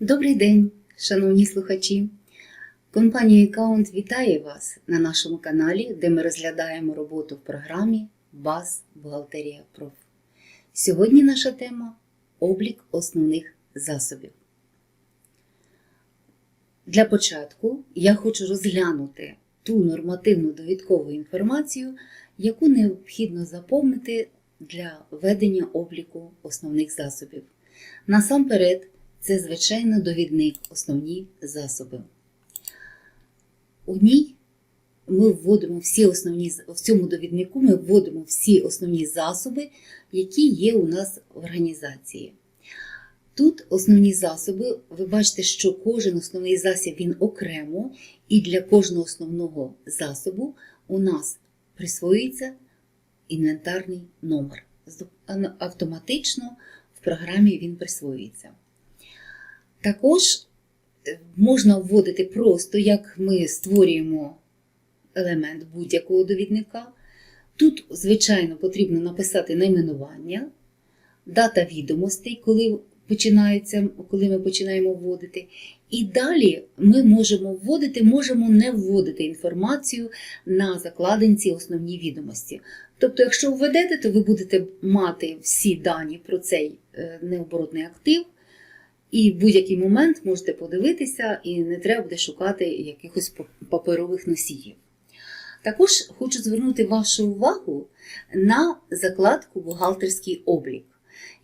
Добрий день, шановні слухачі! Компанія Аккаунт вітає вас на нашому каналі, де ми розглядаємо роботу в програмі БАЗ Бухгалтерія Проф. Сьогодні наша тема облік основних засобів. Для початку я хочу розглянути ту нормативну довідкову інформацію, яку необхідно заповнити для ведення обліку основних засобів. Насамперед, це, звичайно, довідник основні засоби. У ній ми вводимо всі основні, в цьому довіднику ми вводимо всі основні засоби, які є у нас в організації. Тут основні засоби, ви бачите, що кожен основний засіб він окремо, і для кожного основного засобу у нас присвоюється інвентарний номер. Автоматично в програмі він присвоюється. Також е, можна вводити просто, як ми створюємо елемент будь-якого довідника. Тут, звичайно, потрібно написати найменування, дата відомостей, коли, починається, коли ми починаємо вводити. І далі ми можемо вводити, можемо не вводити інформацію на закладинці основні відомості. Тобто, якщо введете, то ви будете мати всі дані про цей е, необоротний актив. І в будь-який момент можете подивитися, і не треба буде шукати якихось паперових носіїв. Також хочу звернути вашу увагу на закладку Бухгалтерський облік.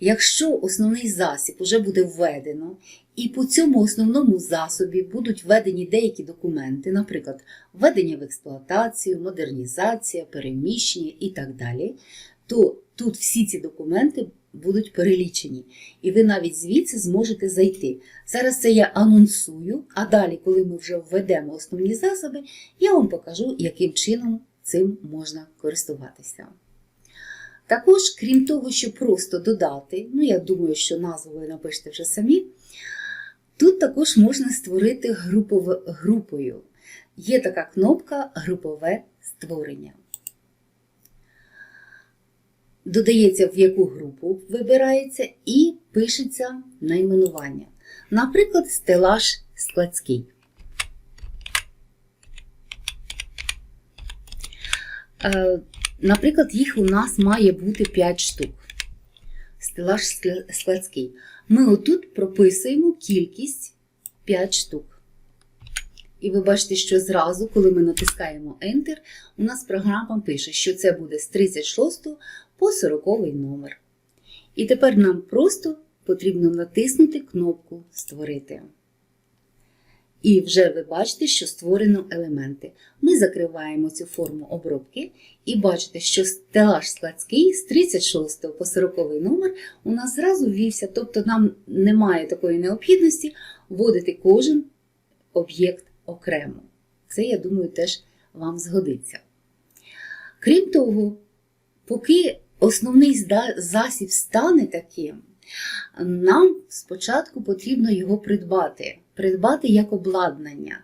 Якщо основний засіб вже буде введено, і по цьому основному засобі будуть введені деякі документи, наприклад, введення в експлуатацію, модернізація, переміщення і так далі, то тут всі ці документи будуть перелічені. І ви навіть звідси зможете зайти. Зараз це я анонсую, а далі, коли ми вже введемо основні засоби, я вам покажу, яким чином цим можна користуватися. Також, крім того, що просто додати, ну я думаю, що назву ви напишете вже самі, тут також можна створити групове, групою. Є така кнопка Групове створення додається в яку групу вибирається і пишеться найменування. Наприклад, стелаж складський. Е, наприклад, їх у нас має бути 5 штук. Стелаж складський. Ми отут прописуємо кількість 5 штук. І ви бачите, що зразу, коли ми натискаємо Enter, у нас програма пише, що це буде з 36 по 40 номер. І тепер нам просто потрібно натиснути кнопку Створити. І вже ви бачите, що створено елементи. Ми закриваємо цю форму обробки і бачите, що стелаж складський з 36 по 40 номер у нас зразу ввівся, тобто нам немає такої необхідності вводити кожен об'єкт окремо. Це, я думаю, теж вам згодиться. Крім того, поки основний засіб стане таким, нам спочатку потрібно його придбати, придбати як обладнання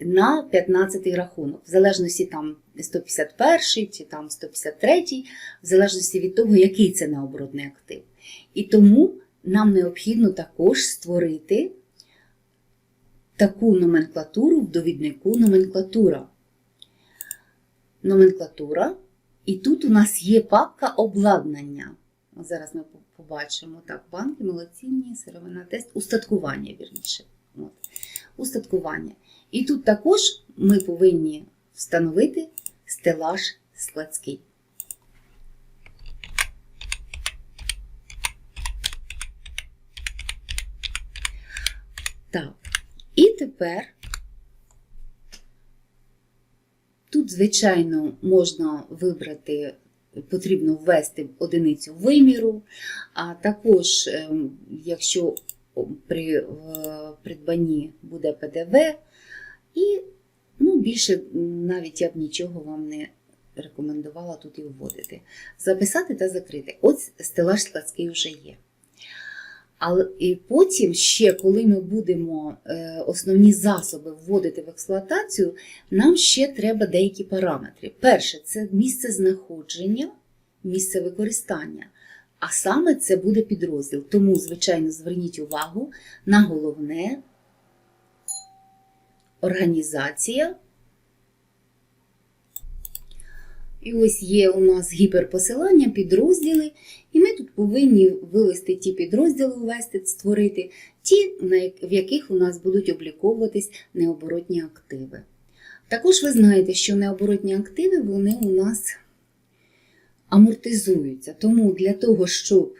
на 15-й рахунок, в залежності там 151 чи там 153, в залежності від того, який це необоротний актив. І тому нам необхідно також створити таку номенклатуру в довіднику номенклатура. Номенклатура і тут у нас є папка обладнання. Зараз ми побачимо так, банки, молодцінні, сировина тест, устаткування, вірніше. От. Устаткування. І тут також ми повинні встановити стелаж складський. Так, і тепер Тут, звичайно, можна вибрати, потрібно ввести одиницю виміру, а також, ем, якщо при придбанні буде ПДВ, і ну, більше навіть я б нічого вам не рекомендувала тут і вводити. Записати та закрити. От стелаж складський вже є. Але і потім, ще, коли ми будемо е, основні засоби вводити в експлуатацію, нам ще треба деякі параметри. Перше, це місце знаходження, місце використання. А саме це буде підрозділ. Тому, звичайно, зверніть увагу на головне організація. І ось є у нас гіперпосилання, підрозділи, і ми тут повинні вивести ті підрозділи, ввести, створити, ті, в яких у нас будуть обліковуватись необоротні активи. Також ви знаєте, що необоротні активи вони у нас амортизуються. Тому для того, щоб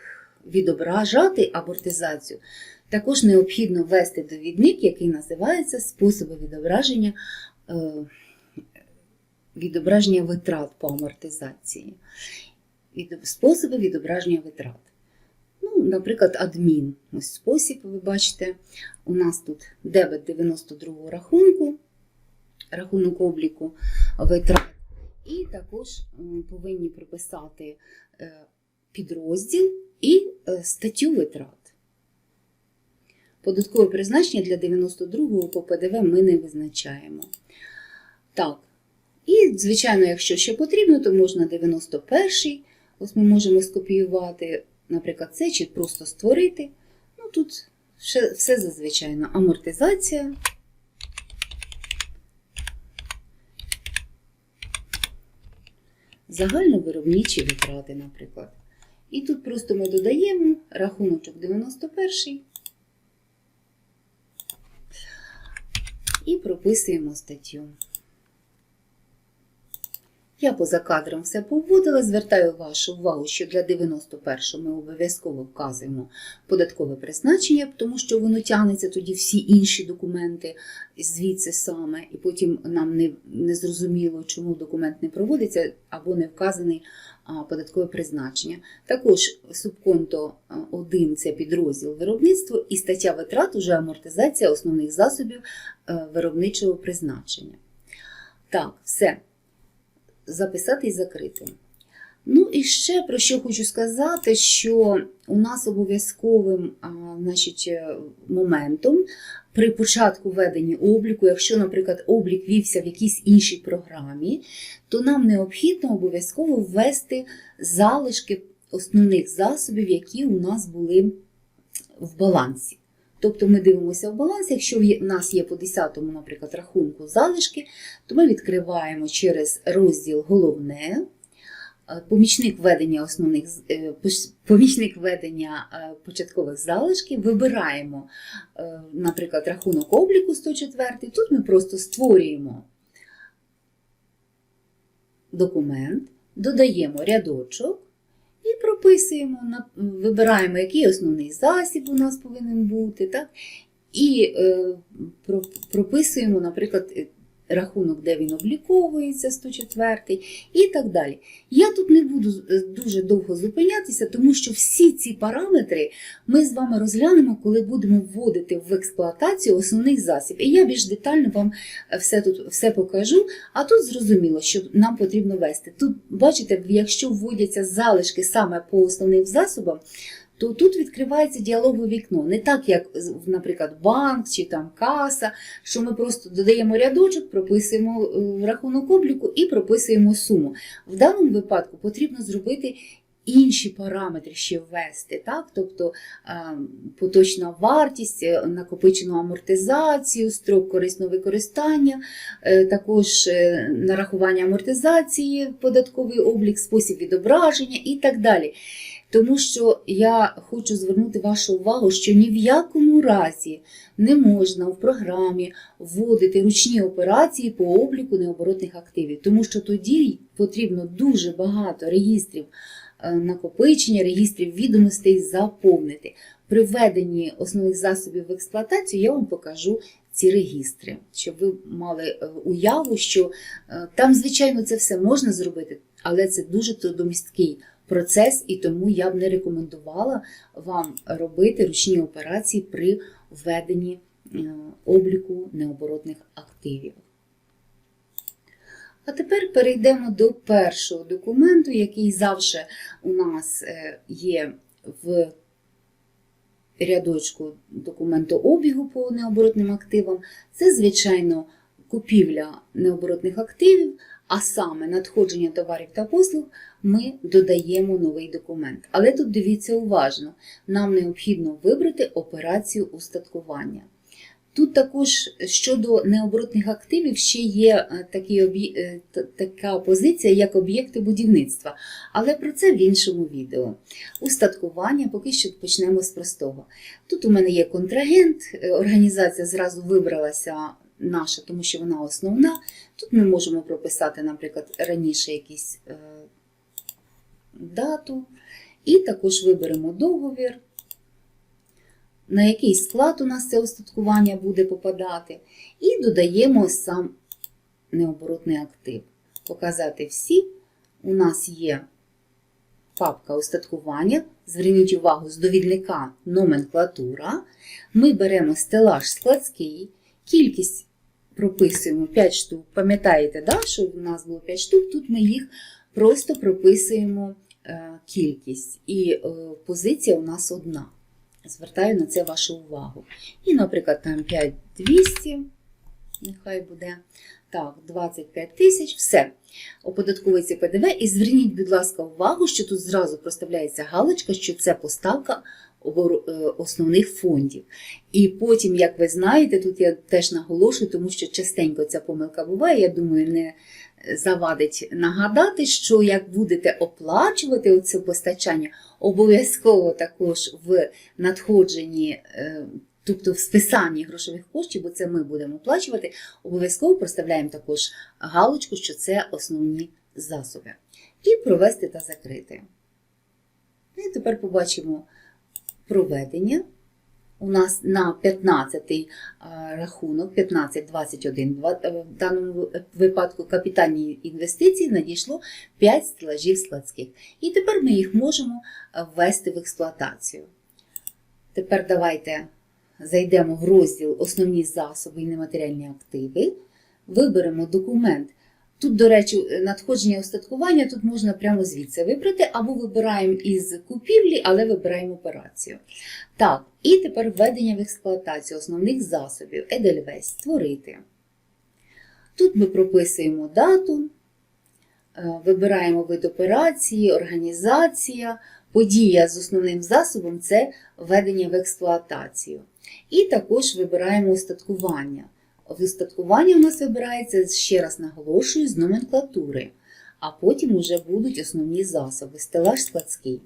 відображати амортизацію, також необхідно ввести довідник, який називається способи відображення, е, відображення витрат по амортизації. Способи відображення витрат. Ну, наприклад, адмін. Ось спосіб, ви бачите, у нас тут дебет 92 рахунку, рахунок обліку витрат. І також повинні прописати е, підрозділ і е, статтю витрат. Податкове призначення для 92-го по ПДВ ми не визначаємо. Так. І, звичайно, якщо ще потрібно, то можна 91-й. Ось ми можемо скопіювати, наприклад, це чи просто створити. Ну, тут все, зазвичайно. Амортизація. Загальновиробничі витрати, наприклад. І тут просто ми додаємо рахуночок 91 і прописуємо статтю. Я поза кадром все поводила, звертаю вашу увагу, що для 91-го ми обов'язково вказуємо податкове призначення, тому що воно тягнеться тоді всі інші документи звідси саме, і потім нам не, не зрозуміло, чому документ не проводиться або не вказаний податкове призначення. Також субконто 1 це підрозділ виробництво і стаття витрат уже амортизація основних засобів е, виробничого призначення. Так, все записати і закрити. Ну і ще про що хочу сказати, що у нас обов'язковим значить, е, моментом при початку ведення обліку, якщо, наприклад, облік вівся в якійсь іншій програмі, то нам необхідно обов'язково ввести залишки основних засобів, які у нас були в балансі. Тобто ми дивимося в баланс, якщо в нас є по 10-му, наприклад, рахунку залишки, то ми відкриваємо через розділ Головне, е, помічник ведення основних е, помічник ведення е, початкових залишків, вибираємо, наприклад, рахунок обліку 104. Тут ми просто створюємо документ, додаємо рядочок. Прописуємо, вибираємо, який основний засіб у нас повинен бути, так? і е, прописуємо, наприклад, е, рахунок, де він обліковується, 104 і так далі. Я тут не буду е, дуже довго зупинятися, тому що всі ці параметри ми з вами розглянемо, коли будемо вводити в експлуатацію основний засіб. І я більш детально вам е, все тут все покажу. А тут зрозуміло, що нам потрібно вести. Тут, бачите, якщо вводяться залишки саме по основним засобам, то тут відкривається діалогове вікно. Не так, як, наприклад, банк чи там каса, що ми просто додаємо рядочок, прописуємо е, рахунок обліку і прописуємо суму. В даному випадку потрібно зробити. Інші параметри ще ввести, так? тобто е, поточна вартість, е, накопичену амортизацію, строк корисного використання, також нарахування амортизації, податковий облік, спосіб відображення і так далі. Тому що я хочу звернути вашу увагу, що ні в якому разі не можна в програмі вводити ручні операції по обліку необоротних активів, тому що тоді потрібно дуже багато реєстрів е, накопичення, реєстрів відомостей заповнити. При введенні основних засобів в експлуатацію я вам покажу ці регістри, щоб ви мали е, уяву, що е, там, звичайно, це все можна зробити, але це дуже трудомісткий процес, і тому я б не рекомендувала вам робити ручні операції при введенні е, обліку необоротних активів. А тепер перейдемо до першого документу, який завжди у нас е, є в рядочку документу обігу по необоротним активам. Це, звичайно, купівля необоротних активів, а саме надходження товарів та послуг, ми додаємо новий документ. Але тут дивіться уважно, нам необхідно вибрати операцію устаткування. Тут також щодо необоротних активів ще є е, об'є- е, така позиція, як об'єкти будівництва, але про це в іншому відео. Устаткування поки що почнемо з простого. Тут у мене є контрагент, е, організація зразу вибралася наша, тому що вона основна. Тут ми можемо прописати, наприклад, раніше якусь е, дату, і також виберемо договір, на який склад у нас це устаткування буде попадати, і додаємо сам необоротний актив. Показати всі. У нас є папка устаткування. Зверніть увагу з довідника номенклатура. Ми беремо стелаж складський, кількість прописуємо 5 штук. Пам'ятаєте, да, що в нас було 5 штук, тут ми їх просто прописуємо е, кількість. І е, позиція у нас одна. Звертаю на це вашу увагу. І, наприклад, там 5200, нехай буде. Так, 25 тисяч, все. Оподатковується ПДВ. І зверніть, будь ласка, увагу, що тут зразу проставляється галочка, що це поставка основних фондів. І потім, як ви знаєте, тут я теж наголошую, тому що частенько ця помилка буває, я думаю, не завадить нагадати, що як будете оплачувати оце постачання, обов'язково також в надходженні, е, тобто в списанні грошових коштів, бо це ми будемо оплачувати, обов'язково проставляємо також галочку, що це основні засоби. І провести та закрити. І тепер побачимо проведення. У нас на 15-й рахунок, 15-21, е, в даному випадку капітальні інвестиції надійшло 5 стелажів складських. І тепер ми їх можемо е, ввести в експлуатацію. Тепер давайте зайдемо в розділ Основні засоби і нематеріальні активи, виберемо документ. Тут, до речі, надходження устаткування тут можна прямо звідси вибрати, або вибираємо із купівлі, але вибираємо операцію. Так, і тепер введення в експлуатацію основних засобів Edelweiss створити. Тут ми прописуємо дату, е, вибираємо вид операції, організація, подія з основним засобом це введення в експлуатацію. І також вибираємо устаткування. В устаткуванні у нас вибирається, ще раз наголошую, з номенклатури, а потім вже будуть основні засоби, стелаж складський.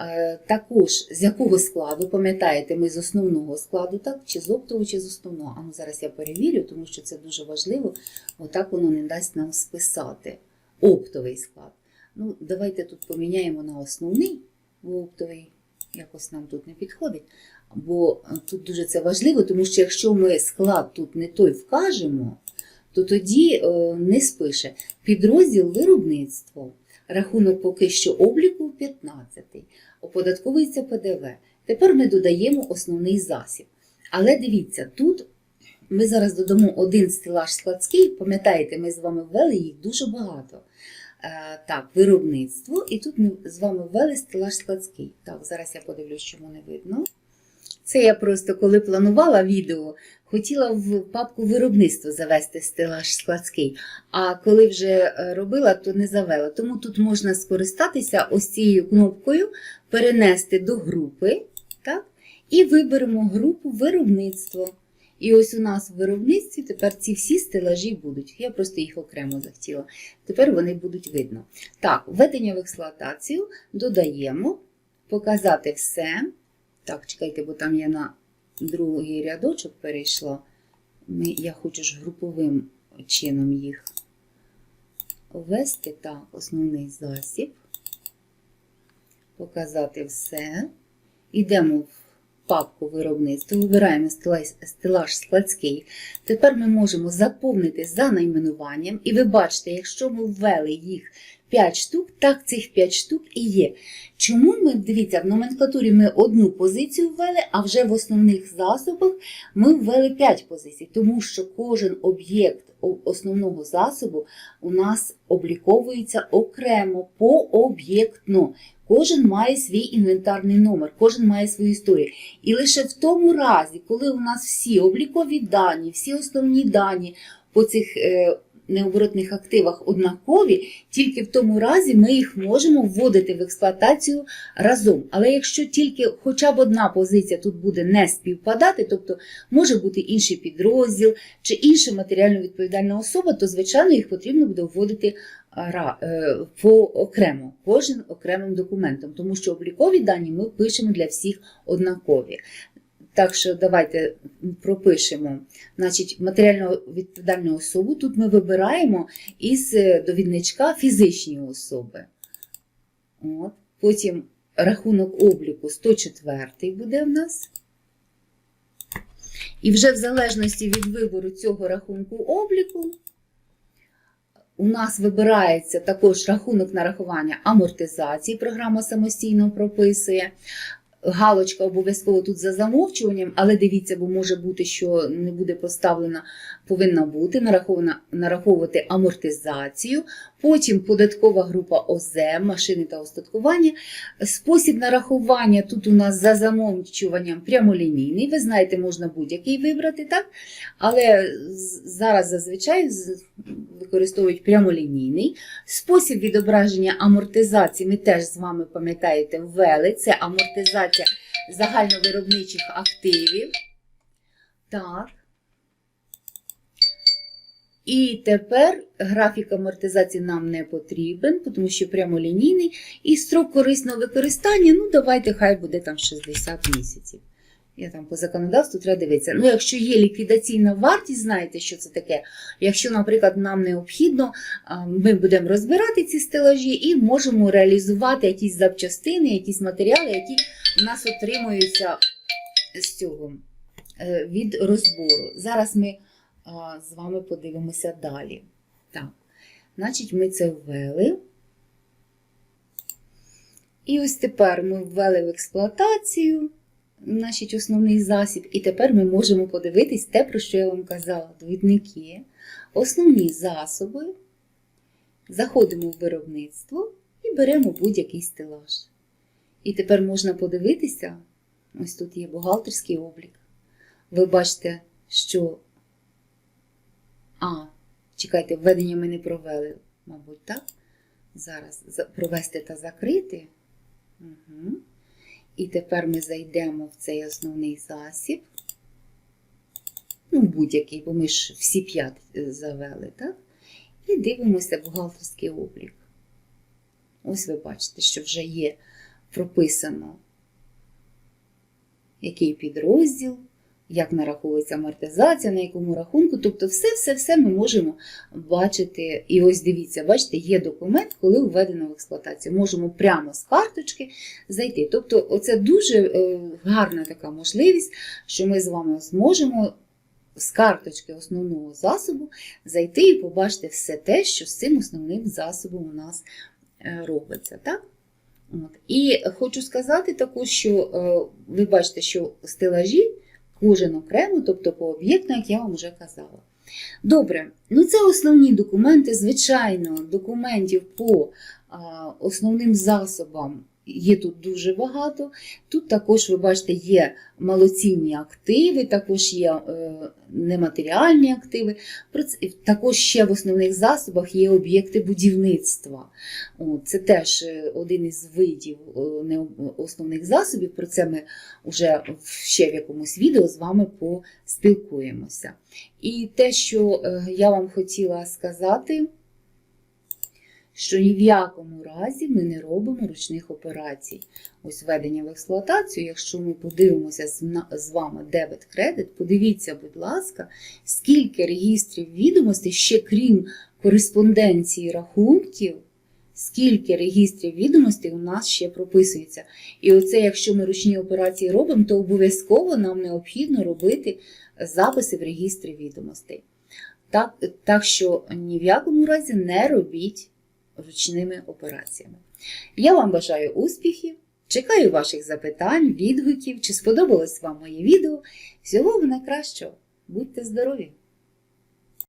Е, Також з якого складу, пам'ятаєте, ми з основного складу, так? Чи з оптового, чи з основного. А ну зараз я перевірю, тому що це дуже важливо. Отак воно не дасть нам списати. Оптовий склад. Ну, давайте тут поміняємо на основний, бо оптовий якось нам тут не підходить. Бо е, тут дуже це важливо, тому що якщо ми склад тут не той вкажемо, то тоді е, не спише. Підрозділ виробництво. Рахунок поки що обліку 15. Оподатковується ПДВ. Тепер ми додаємо основний засіб. Але дивіться, тут ми зараз додамо один стелаж складський. Пам'ятаєте, ми з вами ввели їх дуже багато. Е, Так, виробництво. І тут ми з вами ввели стелаж складський. Так, зараз я подивлюсь, чому не видно. Це я просто коли планувала відео, хотіла в папку виробництво завести стелаж складський. А коли вже е, робила, то не завела. Тому тут можна скористатися ось цією кнопкою, перенести до групи. Так? І виберемо групу виробництво. І ось у нас в виробництві тепер ці всі стелажі будуть. Я просто їх окремо захотіла. Тепер вони будуть видно. Так, введення в експлуатацію додаємо, показати все. Так, чекайте, бо там я на другий рядочок перейшла. Ми, я хочу ж груповим чином їх ввести. Так, основний засіб. Показати все. Ідемо в папку виробництва, вибираємо стелаж, складський. Тепер ми можемо заповнити за найменуванням. І ви бачите, якщо ми ввели їх 5 штук, так цих 5 штук і є. Чому ми, дивіться, в номенклатурі ми одну позицію ввели, а вже в основних засобах ми ввели 5 позицій, тому що кожен об'єкт основного засобу у нас обліковується окремо, пооб'єктно. Кожен має свій інвентарний номер, кожен має свою історію. І лише в тому разі, коли у нас всі облікові дані, всі основні дані по цих е, необоротних активах однакові, тільки в тому разі ми їх можемо вводити в експлуатацію разом. Але якщо тільки хоча б одна позиція тут буде не співпадати, тобто може бути інший підрозділ чи інша матеріально відповідальна особа, то звичайно їх потрібно буде вводити по окремо, кожен окремим документом, тому що облікові дані ми пишемо для всіх однакові. Так що давайте пропишемо значить, матеріально відповідальну особу. Тут ми вибираємо із е, довідничка фізичні особи. От. Потім рахунок обліку 104 буде в нас. І вже в залежності від вибору цього рахунку обліку, у нас вибирається також рахунок нарахування амортизації, програма самостійно прописує. Галочка обов'язково тут за замовчуванням, але дивіться, бо може бути, що не буде поставлена, повинна бути нарахована, нараховувати амортизацію. Потім податкова група ОЗ, машини та остаткування. Спосіб нарахування тут у нас за замовчуванням прямолінійний. Ви знаєте, можна будь-який вибрати, так? але зараз зазвичай використовують прямолінійний. Спосіб відображення амортизації ми теж з вами пам'ятаєте ввели. Це амортизація загальновиробничих активів. Так. І тепер графік амортизації нам не потрібен, тому що прямолінійний. І строк корисного використання, ну давайте хай буде там 60 місяців. Я там по законодавству треба дивитися. Ну, якщо є ліквідаційна вартість, знаєте, що це таке. Якщо, наприклад, нам необхідно, ми будемо розбирати ці стелажі і можемо реалізувати якісь запчастини, якісь матеріали, які в нас отримуються з цього е, від розбору. Зараз ми з вами подивимося далі. Так, значить, ми це ввели. І ось тепер ми ввели в експлуатацію значить, основний засіб, і тепер ми можемо подивитись те, про що я вам казала. Довідники, основні засоби. Заходимо в виробництво і беремо будь-який стелаж. І тепер можна подивитися, ось тут є бухгалтерський облік. Ви бачите, що. А, чекайте, введення ми не провели, мабуть, так? Зараз провести та закрити. Угу. І тепер ми зайдемо в цей основний засіб. Ну, будь-який, бо ми ж всі п'ять е, завели, так? І дивимося бухгалтерський облік. Ось ви бачите, що вже є прописано, який підрозділ, як нараховується амортизація, на якому рахунку. Тобто, все-все-все ми можемо бачити. І ось дивіться, бачите, є документ, коли введено в експлуатацію. Можемо прямо з карточки зайти. Тобто, оце дуже е, гарна така можливість, що ми з вами зможемо з карточки основного засобу зайти і побачити все те, що з цим основним засобом у нас е, робиться. Так? От. І хочу сказати також, що е, ви бачите, що стелажі кожен окремо, тобто по об'єкту, як я вам вже казала. Добре, ну це основні документи. Звичайно, документів по а, основним засобам є тут дуже багато. Тут також, ви бачите, є малоцінні активи, також є е, нематеріальні активи. Також ще в основних засобах є об'єкти будівництва. Це теж е, один із видів е, основних засобів. Про це ми вже ще в якомусь відео з вами поспілкуємося. І те, що я вам хотіла сказати, що ні в якому разі ми не робимо ручних операцій. Ось введення в експлуатацію, якщо ми подивимося з вами дебет-кредит, подивіться, будь ласка, скільки регістрів відомостей, ще крім кореспонденції рахунків, скільки регістрів відомостей у нас ще прописується. І оце, якщо ми ручні операції робимо, то обов'язково нам необхідно робити записи в регістрі відомостей. Так, так що ні в якому разі не робіть ручними операціями. Я вам бажаю успіхів, чекаю ваших запитань, відгуків, чи сподобалось вам моє відео. Всього найкращого. Будьте здорові!